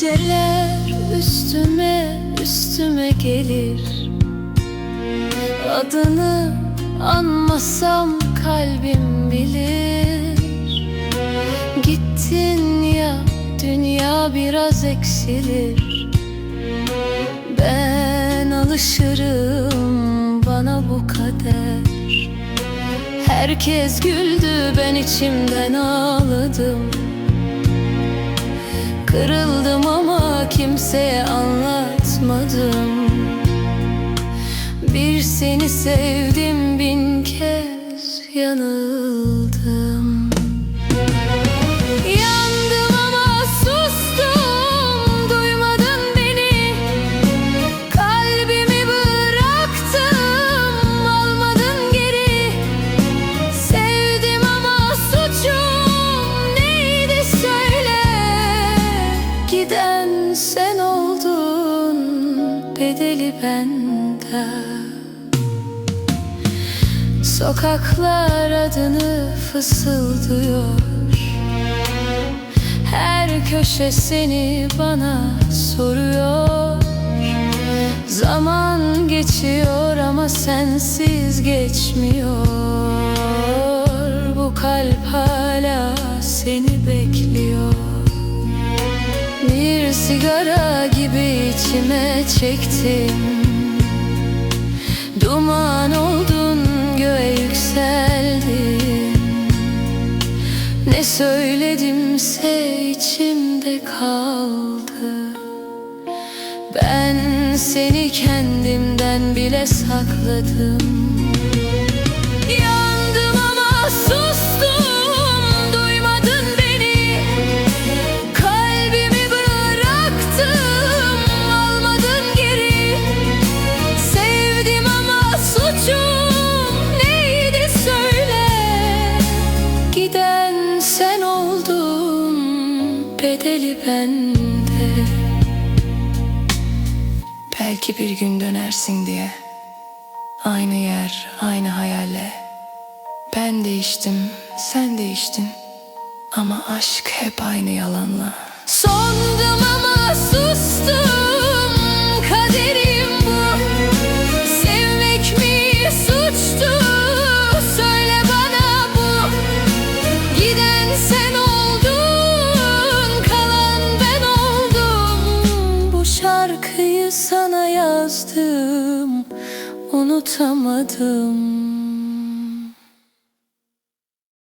Günler üstüme üstüme gelir. Adını anmasam kalbim bilir. Gittin ya dünya biraz eksilir. Ben alışırım bana bu kader. Herkes güldü ben içimden ağladım. Ama kimseye anlatmadım. Bir seni sevdim bin kez yanıldım Giden sen oldun bedeli bende. Sokaklar adını fısıldıyor. Her köşe seni bana soruyor. Zaman geçiyor ama sensiz geçmiyor. Bu kalp hala seni bekliyor sigara gibi içime çektim Duman oldun göğe yükseldin. Ne söyledimse içimde kaldı. Ben seni kendimden bile sakladım Bedeli bende. Belki bir gün dönersin diye. Aynı yer, aynı hayalle Ben değiştim, sen değiştin. Ama aşk hep aynı yalanla. Sondum Unutamadım